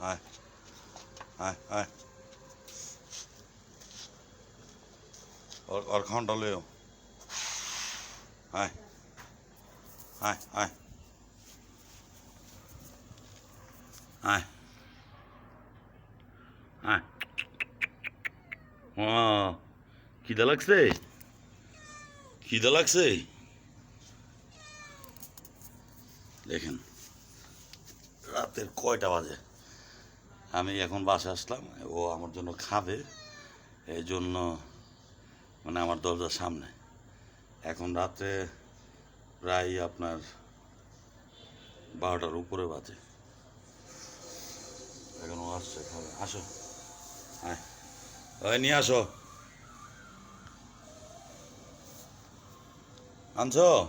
আয় আয় আয় ওর ওর খাওয়ানটা লইও আয় আয় আয় আয় আয় ও খিদা লাগছে খিদা লাগছে দেখেন রাতের কয়টা বাজে আমি এখন বাসে আসলাম, ও আমার জন্য খাবে, এই জন্য মানে আমার দরজার সামনে। এখন রাত্রে প্রায় আপনার বারোটার উপরে বাজে। এখন ও আসছে, খাবে। আসো। হ্যাঁ ওই নিয়ে আসো। আনছো?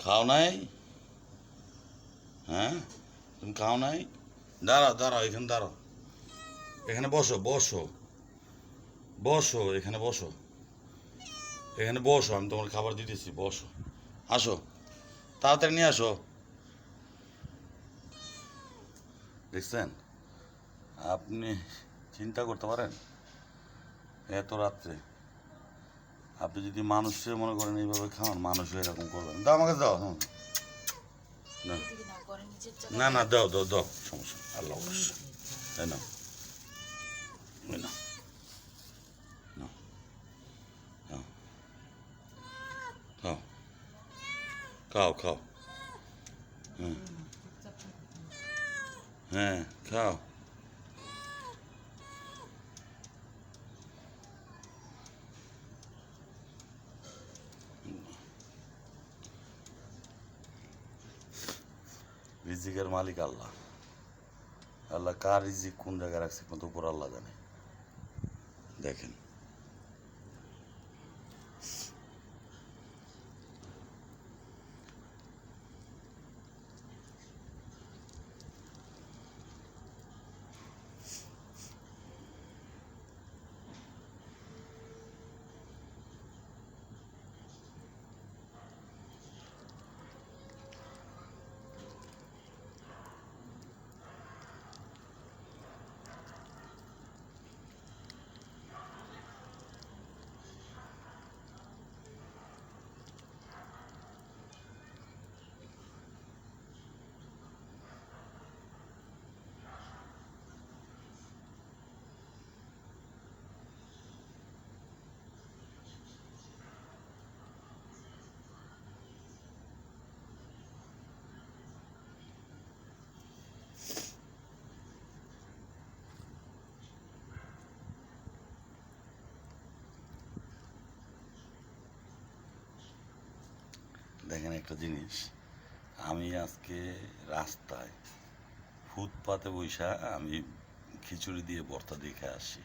খাও নাই? হ্যাঁ? তুমি খাও নাই? দাঁড়াও দাঁড়াও, এখানে দাঁড়াও। এখানে বসো বসো। বসো, এখানে বসো। এখানে বসো, আমি তোমার খাবার দিতেছি, বসো। আসো, তাড়াতাড়ি নিয়ে আসো। দেখছেন? আপনি চিন্তা করতে পারেন? এত রাত্রে। আপনি যদি মানুষে মনে করেন এইভাবে খাওয়ান, মানুষও এরকম করবেন। দাও আমাকে দাও, হুম। না না দাও দাও দাও সমস্যা আল্লাহ অবশ্য তাই না না খাও। খাও খাও খাও হ্যাঁ হ্যাঁ খাও রিজিকের মালিক আল্লাহ। আল্লাহ কার রিজিক কোন জায়গায় রাখছে কিন্তু উপর আল্লাহ জানে। দেখেন। দেখেন একটা জিনিস। আমি আজকে রাস্তায় ফুটপাতে বৈশা আমি খিচুড়ি দিয়ে বর্তা দেখে আসি।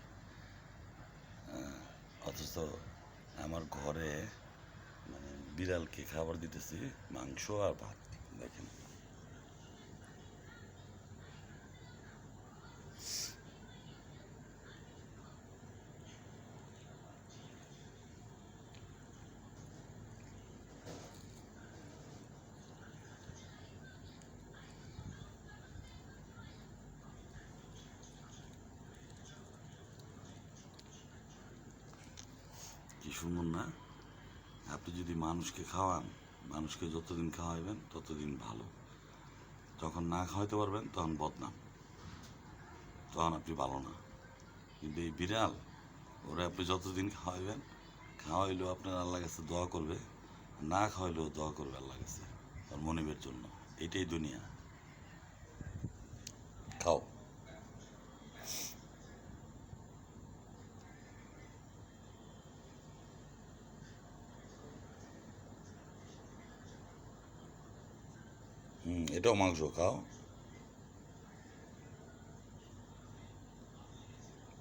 অথচ আমার ঘরে মানে বিড়ালকে খাবার দিতেছি মাংস আর ভাত, দেখেন। কি না। আপনি যদি মানুষকে খাওয়ান, মানুষকে যতদিন খাওয়াইবেন, ততদিন ভালো। যখন না খাওয়াইতে পারবেন, তখন বদনাম। তখন আপনি ভালো না। কিন্তু এই বিড়াল, ওরা আপনি যতদিন খাওয়াইবেন, খাওয়াইলেও আপনার আল্লাহ কাছে দোয়া করবে, না খাওয়াইলেও দোয়া করবে আল্লাহ কাছে ওর মনিবের জন্য। এটাই দুনিয়া। খাও হুম এটাও মাংস, খাও।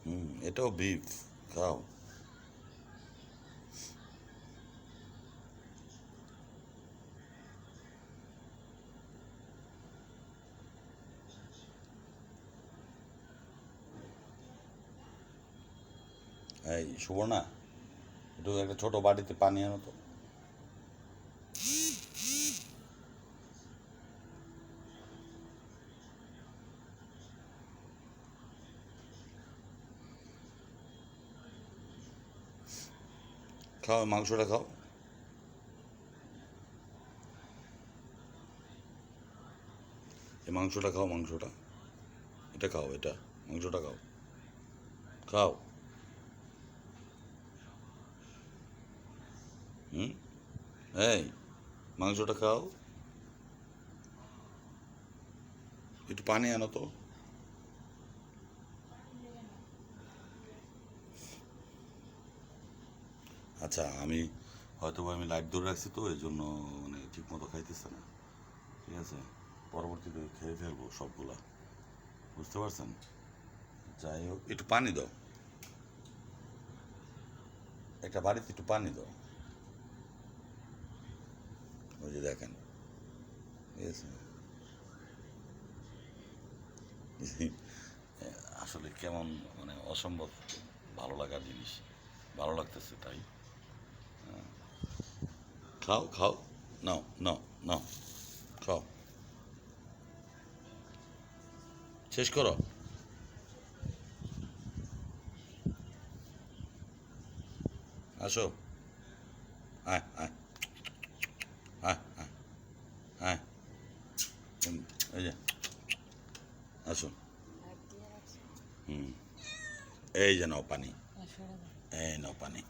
হুম, এটাও বিফ খাও। এই সুবর্ণা, একটু একটা ছোট বাটিতে পানি আনো তো। খাও, মাংসটা খাও। এই মাংসটা খাও, মাংসটা। এটা খাও, এটা। মাংসটা খাও। খাও। হুম? এই, মাংসটা খাও। একটু পানি আনো তো। আচ্ছা আমি হয়তো আমি লাইট ধরে রাখছি তো এই জন্য মানে ঠিক মতো খাইতেছে না। ঠিক আছে? পরবর্তীতে খেয়ে ফেলব সবগুলা। বুঝতে পারছেন? যাই হোক, একটু পানি দাও। একটা বাড়িতে একটু পানি দাও। ওই যে দেখেন। ঠিক আছে? আসলে কেমন মানে অসম্ভব ভালো লাগার জিনিস। ভালো লাগতেছে তাই। খাও খাও নাও নাও নাও খাও শেষ করো আসো আয় আয় আয় এই যে আসো হুম এই যে নাও পানি এই নাও পানি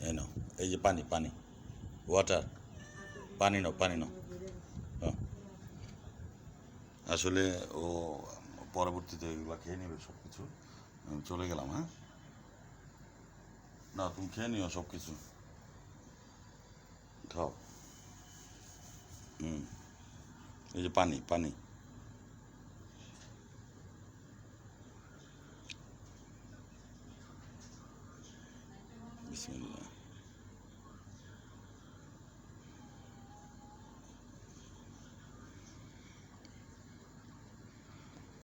এই নাও এই যে পানি পানি ওয়াটার পানি নাও পানি নাও। আসলে ও পরবর্তীতে এগুলো খেয়ে নেবে সব কিছু চলে গেলাম হ্যাঁ? না, তুমি খেয়ে নিও সব কিছু খাও। হুম। এই যে পানি পানি। বিসমিল্লাহ।